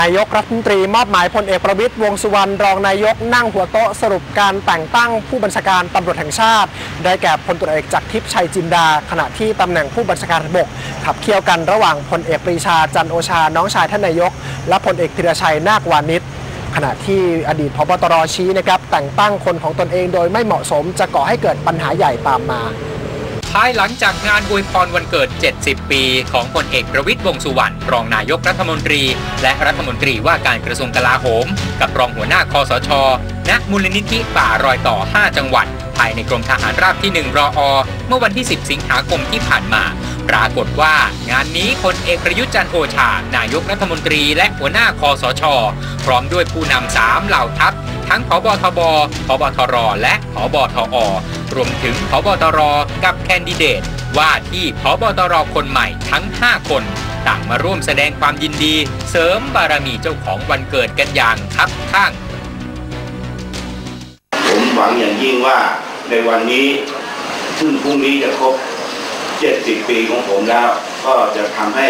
นายกรัฐมนตรีมอบหมายพลเอกประวิตยวงสุวรรณรองนายกนั่งหัวโต๊ะสรุปการแต่งตั้งผู้บัญชาการตำรวจแห่งชาติ ได้แก่พลตรวจเอกจากทิพย์ชัยจินดา ขณะที่ตำแหน่งผู้บัญชาการบก ขับเคี่ยวกันระหว่างพลเอกปรีชาจันโอชาน้องชายท่านนายก และพลเอกธีรชัยนาควานิชขณะที่อดีตพบตรชี้นะครับแต่งตั้งคนของตนเองโดยไม่เหมาะสมจะก่อให้เกิดปัญหาใหญ่ตามมา ภายหลังจากงานอวยพรวันเกิด 70 ปี ของพลเอกประวิตยวงสุวรรณรองนายกรัฐมนตรี และรัฐมนตรีว่าการกระทรวงกลาโหม กับรองหัวหน้าคอสช ณ มูลนิธิป่ารอยต่อ 5 จังหวัด ภายในกรมทหารราบที่ 1 รออ เมื่อวันที่ 10 สิงหาคมที่ผ่านมา ปรากฏว่างานนี้พลเอกประยุทธ์จันโอชา นายกรัฐมนตรี และหัวหน้าคอสช พร้อมด้วยผู้นำสามเหล่าทัพ ทั้งผบทบผบทร และผบทอ รวมถึงผบตรกับแคนดิเดต ว่าที่ผบตรคนใหม่ทั้ง 5 คน ต่างมาร่วมแสดงความยินดี เสริมบารมีเจ้าของวันเกิดกันอย่างคับข้าง ผมหวังอย่างยิ่งว่าในวันนี้ซึ่งพรุ่งนี้จะครบ 70 ปีของผมแล้ว ก็จะทำให้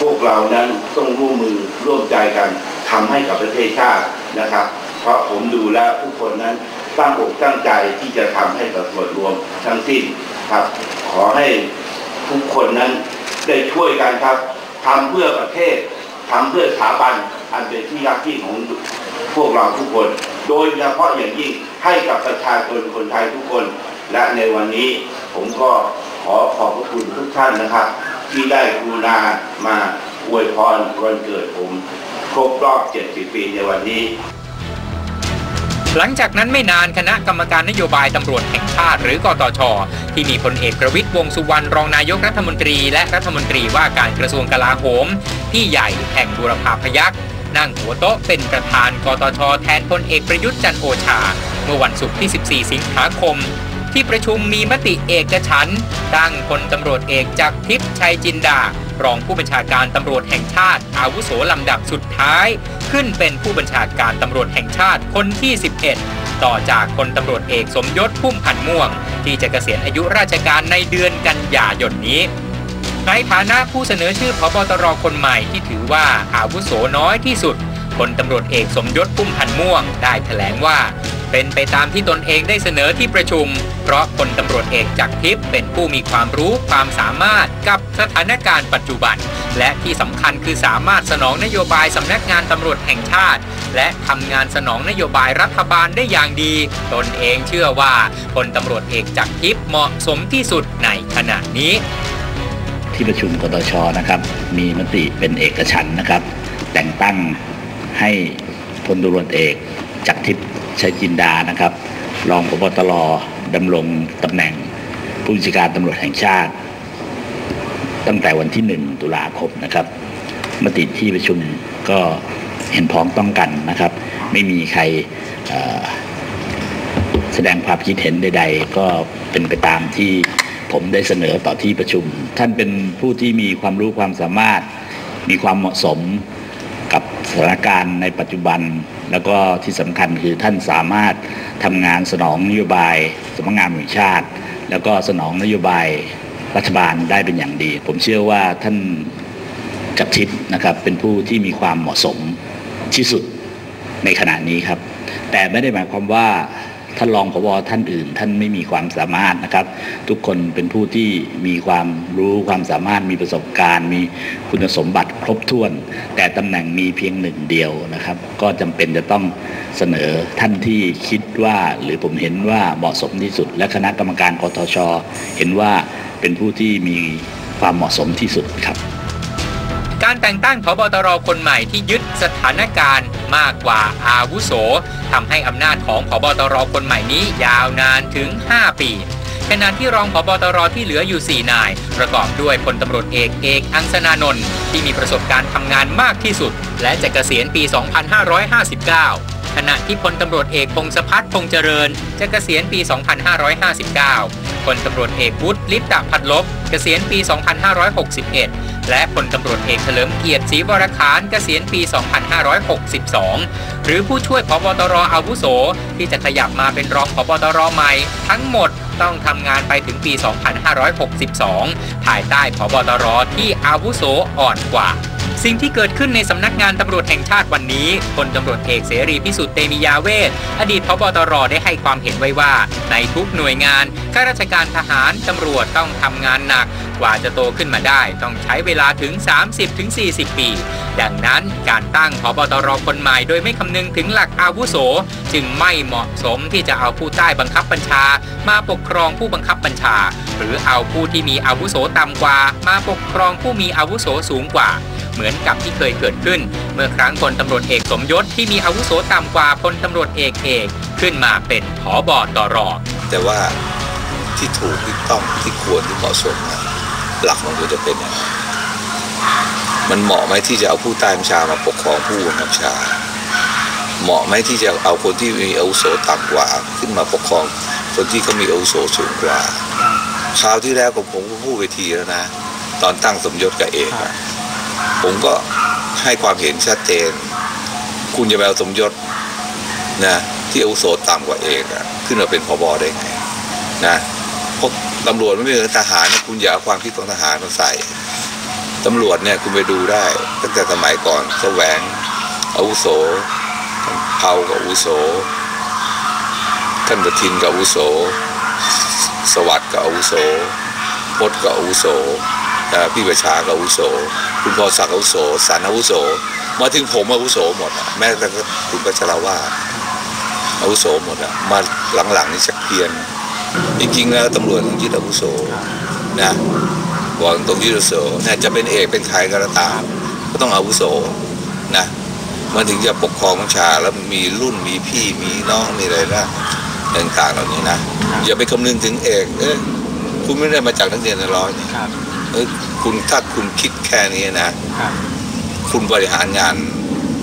พวกเรานั้นต้องร่วมมือร่วมใจกันทำให้กับประเทศชาตินะครับ เพราะผมดูแล้วทุกคนนั้นตั้งอกตั้งใจที่จะทำให้กับส่วนรวมทั้งสิ้นครับ ขอให้ทุกคนนั้นได้ช่วยกันครับทำเพื่อประเทศทำเพื่อสถาบันอันเป็นที่รักที่ของพวกเราทุกคน โดยเฉพาะอย่างยิ่งให้กับประชาชนคนไทยทุกคน และในวันนี้ผมก็ขอขอบพระคุณทุกท่านนะครับ ที่ได้กรุณามาอวยพรวันเกิดผม ครบรอบ 70 ปีในวันนี้ หลังจากนั้นไม่นานคณะกรรมการนโยบายตำรวจแห่งชาติหรือกตช ที่มีพลเอกประวิตยวงสุวรรณรองนายกรัฐมนตรี และรัฐมนตรีว่าการกระทรวงกลาโหมพี่ใหญ่แห่งบุรพาพยัคฆ์นั่งหัวโต๊ะเป็นประธานกตช แทนพลเอกประยุทธ์จันโอชา เมื่อวันศุกร์ที่ 14 สิงหาคม ที่ประชุมมีมติเอกฉันตั้งพลตำรวจเอกจากทิพย์ชัยจินดา รองผู้บัญชาการตำรวจแห่งชาติ อาวุโสลำดับสุดท้าย ขึ้นเป็นผู้บัญชาการตำรวจแห่งชาติคนที่ 11 ต่อจากพลตำรวจเอกสมยศพุ่มพันม่วง ที่จะเกษียณอายุราชการในเดือนกันยายนนี้ในฐานะผู้เสนอชื่อพบตรคนใหม่ที่ถือว่าอาวุโสน้อยที่สุดพลตำรวจเอกสมยศพุ่มพันม่วง ได้แถลงว่า เป็นไปตามที่ตนเองได้เสนอที่ประชุม เพราะพลตำรวจเอกจากทิพย์เป็นผู้มีความรู้ความสามารถกับสถานการณ์ปัจจุบัน และที่สำคัญคือสามารถสนองนโยบายสำนักงานตำรวจแห่งชาติ และทำงานสนองนโยบายรัฐบาลได้อย่างดี ตนเองเชื่อว่าพลตำรวจเอกจากทิพย์เหมาะสมที่สุดในขณะนี้ ที่ประชุมกตชนะครับ มีมติเป็นเอกฉันนะครับ แต่งตั้งให้พลตำรวจเอกจากทิพย์ ชัยจินดานะครับ รองพบตรดำรงตำแหน่งผู้บัญชาการตำรวจแห่งชาติ ตั้งแต่วันที่ 1 ตุลาคมนะครับมติที่ประชุมก็เห็นพ้องต้องกันนะครับ ไม่มีใครแสดงความคิดเห็นใด ๆ ก็เป็นไปตามที่ผมได้เสนอต่อที่ประชุม ท่านเป็นผู้ที่มีความรู้ความสามารถ มีความเหมาะสม ถานการณ์ในปัจจุบัน แล้วก็ที่สำคัญคือท่านสามารถทำงานสนองนโยบายสำนักงานแห่งชาติ แล้วก็สนองนโยบายรัฐบาลได้เป็นอย่างดี ผมเชื่อว่าท่านจักรทิพย์นะครับเป็นผู้ที่มีความเหมาะสมที่สุดในขณะนี้ครับ แต่ไม่ได้หมายความว่า ท่านรองผบท่านอื่น ท่านไม่มีความสามารถนะครับ ทุกคนเป็นผู้ที่มีความรู้ความสามารถมีประสบการณ์ มีคุณสมบัติครบถ้วน แต่ตำแหน่งมีเพียงหนึ่งเดียวนะครับ ก็จำเป็นจะต้องเสนอท่านที่คิดว่าหรือผมเห็นว่าเหมาะสมที่สุด และคณะกรรมการกตชเห็นว่าเป็นผู้ที่มีความเหมาะสมที่สุดครับ การแต่งตั้งพบตรคนใหม่ที่ยึดสถานการณ์มากกว่าอาวุโสทำให้อำนาจของพบตรคนใหม่นี้ยาวนานถึง 5 ปีขณะที่รองพบตรที่เหลืออยู่ 4 นาย ประกอบด้วยพลตำรวจเอกเอกอังสนานนท์ที่มีประสบการณ์ทำงานมากที่สุด และจะเกษียณปี 2559 ขณะที่พลตำรวจเอกพงศพัฒน์พงษเจริญจะเกษียณปี 2559พลตำรวจเอกวุฒิลิปตะพัดลบเกษียณปี 2561 และพลตำรวจเอกเฉลิมเกียรติศรีวรคารเกษียณปี 2562 หรือผู้ช่วยพบตรอาวุโส ที่จะขยับมาเป็นรองพบตรใหม่ทั้งหมด ต้องทำงานไปถึงปี 2562 ภายใต้ผบตรที่อาวุโสอ่อนกว่า สิ่งที่เกิดขึ้นในสำนักงานตำรวจแห่งชาติวันนี้พลตำรวจเอกเสรีพิสุทธิ์เตมียาเวทอดีตพบตรได้ให้ความเห็นไว้ว่า ในทุกหน่วยงานข้าราชการทหารตำรวจต้องทำงานหนัก กว่าจะโตขึ้นมาได้ต้องใช้เวลาถึง 30-40 ปี ดังนั้นการตั้งพบตรคนใหม่โดยไม่คำนึงถึงหลักอาวุโส จึงไม่เหมาะสมที่จะเอาผู้ใต้บังคับบัญชา มาปกครองผู้บังคับบัญชา หรือเอาผู้ที่มีอาวุโสต่ำกว่า มาปกครองผู้มีอาวุโสสูงกว่า เหมือนกับที่เคยเกิดขึ้น เมื่อครั้งพลตำรวจเอกสมยศที่มีอาวุโสต่ำกว่าพลตำรวจเอกเอกขึ้นมาเป็นผอบอตรแต่ว่าที่ถูกที่ต้องที่ควรที่เหมาะสมนะ หลักมันควรจะเป็นอย่างไรมันเหมาะไหมที่จะเอาผู้ใต้บัญชามาปกครองผู้บังคับบัญชา เหมาะไหมที่จะเอาคนที่มีอาวุโสต่ำกว่า ขึ้นมาปกครอง คนที่เขามีอาวุโสสูงกว่าคราวที่แล้วผมผมก็พูดไปทีแล้วนะ ตอนตั้งสมยศกับเอกผมก็ให้ความเห็นชัดเจน คุณจะไปเอาสมยศนะที่อาวุโสต่ำกว่าเอกขึ้นมาเป็นผบได้ไงนะ พราะตำรวจไม่เหมือนทหารนะคุณอย่าเอาความคิดของทหารมาใส่ตำรวจเนี่ยคุณไปดูได้ ตั้งแต่สมัยก่อนแสวงอาวุโสเผากับอาวุโสท่านประทินกับอาวุโส สวัสดิ์กับอาวุโสพจน์กับอาวุโสพี่ประชากับอาวุโส คุณพรศักดิ์อาวุโสสันอาวุโส มาถึงผมอาวุโสหมดแม้แต่คุณพัชรวาอาวุโสหมดอะมาหลังๆนี่ชักเพียน จริง ๆ แล้วตำรวจต้องยึดอาวุโสนะบอกตรงยึดอาวุโสเนี่ยจะเป็นเอกเป็นใครก็แล้วตามก็ต้องอาวุโสนะมันถึงจะปกครองบัญชาแล้วมีรุ่นมีพี่มีน้องมีอะไรนะต่างๆเหล่านี้นะอย่าไปคำนึงถึงเอกเอ้ยคุณไม่ได้มาจากนักเรียนในร้อยนี่ครับเอ้ยคุณถ้าคุณคิดแค่นี้นะครับคุณบริหารงาน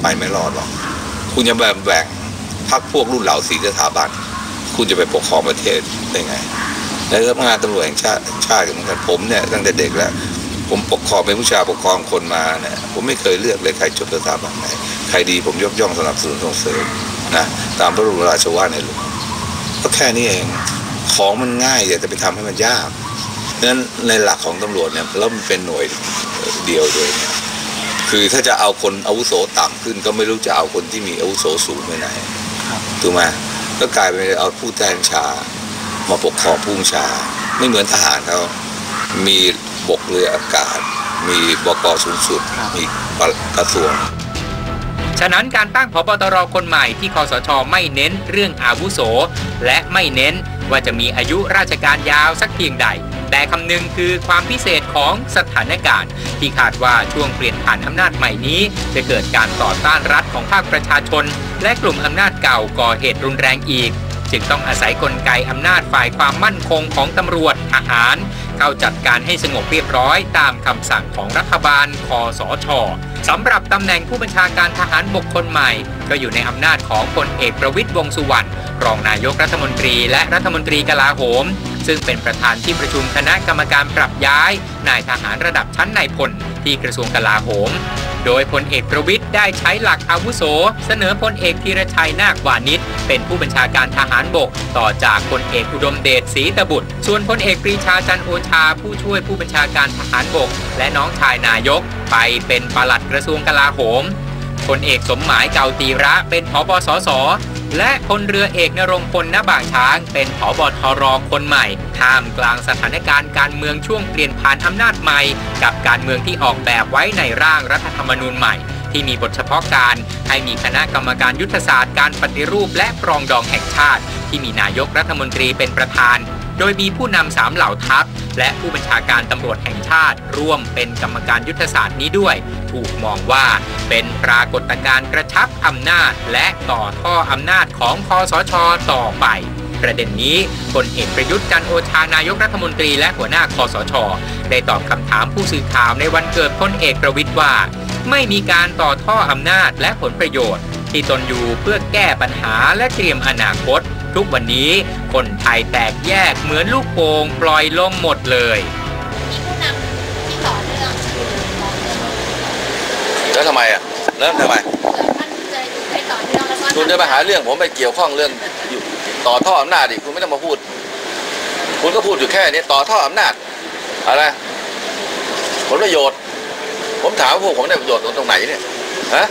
ไปไม่รอดหรอก คุณจะแบบแบ่งพักพวกรุ่นเหล่าสีสถาบัน คุณจะไปปกครองประเทศได้ไงในสำนักงานตำรวจแห่งชาติชาติเหมือนกันผมเนี่ยตั้งแต่เด็กแล้วผมปกครองเป็นผู้ชายปกครองคนมาเนี่ยผมไม่เคยเลือกเลยใครจบสถาบันไหนใครดีผมยกย่องสนับสนุนส่งเสริมนะตามพระบรมราชวาทในหลวงก็แค่นี้เองของมันง่ายอย่าจะไปทำให้มันยากดังนั้นในหลักของตำรวจเนี่ยแล้วมันเป็นหน่วยเดียวด้วยเนี่ยคือถ้าจะเอาคนอาวุโสต่ำขึ้นก็ไม่รู้จะเอาคนที่มีอาวุโสสูงไปไหนครับถูกไหม ก็กลายเป็นเอาผู้ใต้บัญชา มาปกครองผู้บัญชา ไม่เหมือนทหารเขามีบกเรืออากาศ มีบกสูงสุด มีกระทรวงฉะนั้นการตั้งพบตรคนใหม่ที่คอสชไม่เน้นเรื่องอาวุโส และไม่เน้นว่าจะมีอายุราชการยาวสักเพียงใด แต่คำนึงคือความพิเศษของสถานการณ์ ที่คาดว่าช่วงเปลี่ยนผ่านอำนาจใหม่นี้ จะเกิดการต่อต้านรัฐของภาคประชาชน และกลุ่มอำนาจเก่าก่อเหตุรุนแรงอีก จึงต้องอาศัยกลไกอำนาจฝ่ายความมั่นคงของตำรวจทหาร เข้าจัดการให้สงบเรียบร้อย ตามคำสั่งของรัฐบาลคอสชสำหรับตำแหน่งผู้บัญชาการทหารบกคนใหม่ ก็อยู่ในอำนาจของพลเอกประวิตยวงสุวรรณรองนายกรัฐมนตรีและรัฐมนตรีกลาโหม ซึ่งเป็นประธานที่ประชุมคณะกรรมการปรับย้าย นายทหารระดับชั้นนายพลที่กระทรวงกลาโหม โดยพลเอกประวิตยได้ใช้หลักอาวุโส เสนอพลเอกธีรชัยนาควานิชเป็นผู้บัญชาการทหารบก ต่อจากพลเอกอุดมเดชศรีตบุตร ส่วนพลเอกปรีชาจันโอชาผู้ช่วยผู้บัญชาการทหารบก และน้องชายนายก ไปเป็นปลัดกระทรวงกลาโหมพลเอกสมหมายเก่าตีระเป็นผบสส และพลเรือเอกนรงพลณบางช้าง เป็นผบทรคนใหม่ท่ามกลางสถานการณ์การเมืองช่วงเปลี่ยนผ่านอำนาจใหม่ กับการเมืองที่ออกแบบไว้ในร่างรัฐธรรมนูญใหม่ ที่มีบทเฉพาะการให้มีคณะกรรมการยุทธศาสตร์การปฏิรูปและปรองดองแห่งชาติ ที่มีนายกรัฐมนตรีเป็นประธาน โดยมีผู้นำสามเหล่าทัพ และผู้บัญชาการตำรวจแห่งชาติ ร่วมเป็นกรรมการยุทธศาสตร์นี้ด้วย ถูกมองว่าเป็นปรากฏการณ์กระชับอำนาจ และต่อท่ออำนาจของคอสชต่อไปประเด็นนี้พลเอกประยุทธ์จันทร์โอชานายกรัฐมนตรีและหัวหน้าคอสช ได้ตอบคำถามผู้สื่อข่าวในวันเกิดพลเอกประวิทย์ว่า ไม่มีการต่อท่ออำนาจและผลประโยชน์ ที่ตนอยู่เพื่อแก้ปัญหาและเตรียมอนาคต ทุกวันนี้คนไทยแตกแยกเหมือนลูกโป่งปล่อยลมหมดเลยมีผู้นำที่ต่อเนื่องคือต่อเนื่องแล้วทำไมอะแล้วทำไมเผื่อท่านจะอยู่ให้ต่อเนื่องแล้วก็คุณจะมาหาเรื่องผมไปเกี่ยวข้องเรื่องอยู่ต่อท่ออำนาจอีกคุณไม่ต้องมาพูด คุณก็พูดอยู่แค่นี้ต่อท่ออำนาจอะไรผลประโยชน์ ผมถามว่าพวกผมได้ประโยชน์ตรงไหนเนี่ยฮะ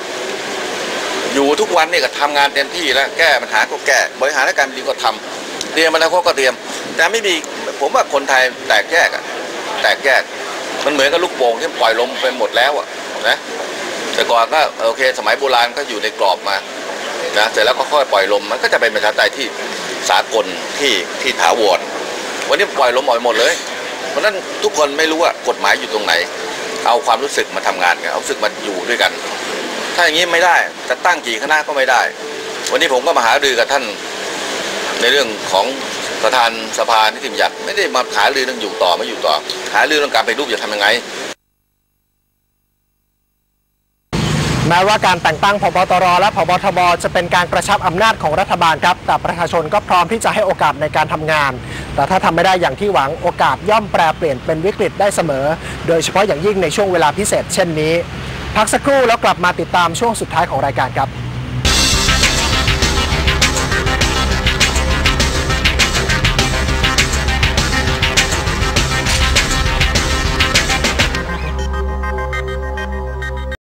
อยู่ทุกวันนี่ก็ทำงานเต็มที่แล้วแก้ปัญหาก็แก้บริหารราชการแผ่นดินก็ทำเตรียมอนาคตก็เตรียม แต่ไม่มีผมว่าคนไทยแตกแยกอะแตกแยกมันเหมือนกับลูกโป่งที่ปล่อยลมไปหมดแล้วอะนะแต่ก่อนก็โอเค สมัยโบราณก็อยู่ในกรอบมานะเสร็จแล้วก็ค่อยปล่อยลมมันก็จะเป็นประชาธิปไตยที่สากลที่ที่ถาวรวันนี้ปล่อยลมปล่อยหมดเลย เพราะนั้นทุกคนไม่รู้ว่ากฎหมายอยู่ตรงไหน เอาความรู้สึกมาทำงานกันเอาสึกมาอยู่ด้วยกัน ถ้าอย่างนี้ไม่ได้จะตั้งกี่คณะก็ไม่ได้ วันนี้ผมก็มาหารือกับท่านในเรื่องของประธานสภานิติบัญญัติไม่ได้มาหารือเรื่องอยู่ต่อไม่อยู่ต่อ หารือเรื่องการไปรูปจะทำยังไงแม้ว่าการแต่งตั้งพบตรและพบทบจะเป็นการกระชับอำนาจของรัฐบาลครับ แต่ประชาชนก็พร้อมที่จะให้โอกาสในการทำงาน แต่ถ้าทำไม่ได้อย่างที่หวังโอกาสย่อมแปรเปลี่ยนเป็นวิกฤตได้เสมอ โดยเฉพาะอย่างยิ่งในช่วงเวลาพิเศษเช่นนี้ พักสักครู่แล้วกลับมาติดตามช่วงสุดท้ายของรายการครับ